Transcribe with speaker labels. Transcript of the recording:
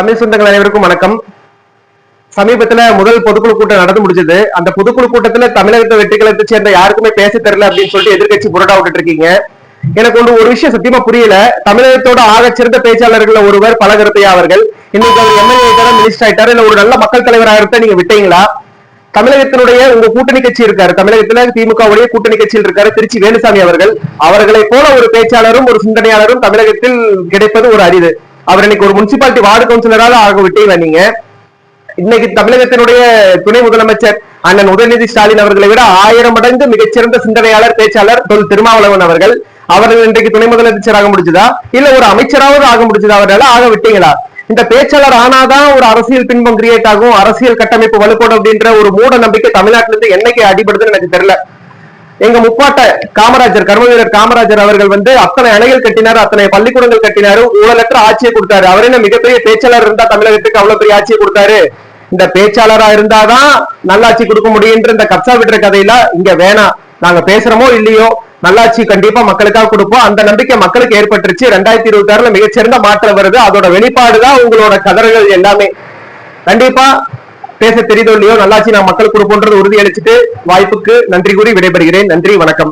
Speaker 1: தமிழ் சொந்தங்கள் அனைவருக்கும் வணக்கம். சமீபத்துல முதல் பொதுக்குழு கூட்டம் நடந்து முடிஞ்சது. அந்த பொதுக்குழு கூட்டத்துல தமிழகத்தை வெற்றிகளத்தை சேர்ந்த யாருக்குமே பேச தெரியல அப்படின்னு சொல்லிட்டு எதிர்க்கட்சி புரடா விட்டுட்டு இருக்கீங்க எனக்கு ஒன்று ஒரு விஷயம் சத்தியமா புரியல. தமிழகத்தோட ஆக சிறந்த பேச்சாளர்கள் ஒருவர் பலகருத்தையா அவர்கள். இன்னைக்கு அவர் எம்எல்ஏ மினிஸ்டர் ஆயிட்டாரு. இல்ல ஒரு நல்ல மக்கள் தலைவராக இருக்க நீங்க விட்டீங்களா? தமிழகத்தினுடைய உங்க கூட்டணி கட்சி இருக்காரு. தமிழகத்துல திமுகவுடைய கூட்டணி கட்சியில் இருக்காரு திருச்சி வேலுசாமி அவர்கள். அவர்களை போல ஒரு பேச்சாளரும் ஒரு சிந்தனையாளரும் தமிழகத்தில் கிடைப்பது ஒரு அரிது. அவர் இன்னைக்கு ஒரு முனிசிபாலிட்டி வார்டு கவுன்சிலராக ஆக விட்டீங்களா நீங்க. இன்னைக்கு தமிழகத்தினுடைய துணை முதலமைச்சர் அண்ணன் உதயநிதி ஸ்டாலின் அவர்களை விட ஆயிரம் மடங்கு மிகச்சிறந்த சிந்தனையாளர் பேச்சாளர் தொல் திருமாவளவன் அவர்கள். அவர்கள் இன்றைக்கு துணை முதலமைச்சர் ஆக முடிஞ்சதா? இல்ல ஒரு அமைச்சராவது ஆக முடிஞ்சதா? அவரால் ஆக விட்டீங்களா? இந்த பேச்சாளர் ஆனாதான் ஒரு அரசியல் பின்பம் கிரியேட் ஆகும் அரசியல் கட்டமைப்பு வலுப்படும் அப்படின்ற ஒரு மூட நம்பிக்கை தமிழ்நாட்டிலிருந்து என்னைக்கு அடிபடுதுன்னு எனக்கு தெரியல. எங்க முப்பாட்ட காமராஜர் கர்ம வீரர் காமராஜர் அவர்கள் வந்து அத்தனை அணைகள் கட்டினாரு அத்தனை பள்ளிக்கூடங்கள் கட்டினாரு ஊழலற்ற ஆட்சியை கொடுத்தாரு. அவர் என்ன மிகப்பெரிய பேச்சாளர் இருந்தா தமிழகத்துக்கு அவ்வளவு பெரிய ஆட்சியை கொடுத்தாரு? இந்த பேச்சாளரா இருந்தாதான் நல்லாட்சி கொடுக்க முடியுன்ற இந்த கப்சா விடுற கதையில இங்க வேணாம் நாங்க பேசுறோமோ இல்லையோ நல்லாட்சி கண்டிப்பா மக்களுக்காக கொடுப்போம். அந்த நம்பிக்கை மக்களுக்கு ஏற்பட்டுருச்சு. ரெண்டாயிரத்தி இருபத்தி ஆறுல மிகச்சிறந்த மாற்றம் வருது. அதோட வெளிப்பாடுதான் உங்களோட கதறுகள் எல்லாமே. கண்டிப்பா பேச தெரியுதோ இல்லையோ நல்லாட்சி நான் மக்களுக்கு கொடுப்போன்றது உறுதி அளிச்சுட்டு வாய்ப்புக்கு நன்றி கூறி விடைபெறுகிறேன். நன்றி வணக்கம்.